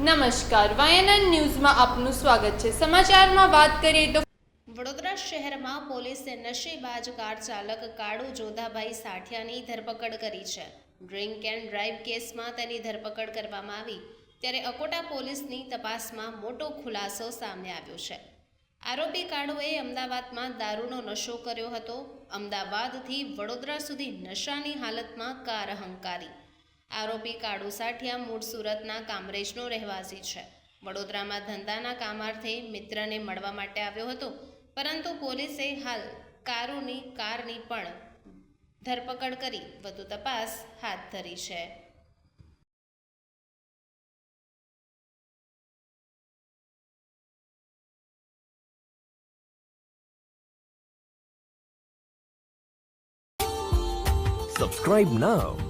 નમસ્કાર વાયનન ન્યૂઝમાં આપનું સ્વાગત છે. સમાચારમાં વાત કરીએ તો વડોદરા શહેરમાં પોલીસે નશેબાજ કાર ચાલક કાળુ જોધાભાઈ સાઠિયાની ધરપકડ કરી છે. ડ્રિંક એન્ડ ડ્રાઈવ કેસમાં તેની ધરપકડ કરવામાં આવી, ત્યારે અકોટા પોલીસની તપાસમાં મોટો ખુલાસો સામે આવ્યો છે. આરોપી કાળુએ અમદાવાદમાં દારૂનો નશો કર્યો હતો. અમદાવાદથી વડોદરા સુધી નશાની હાલતમાં કાર હંકારી આરોપી કાળુ સાઠિયા મૂળ સુરતના કામરેજનો રહેવાસી છે. વડોદરામાં ધંધાના કામાર્થે મિત્રને મળવા માટે આવ્યો હતો, પરંતુ પોલીસે હાલ કારુની કારની પણ ધરપકડ કરી વધુ તપાસ હાથ ધરી છે. Subscribe now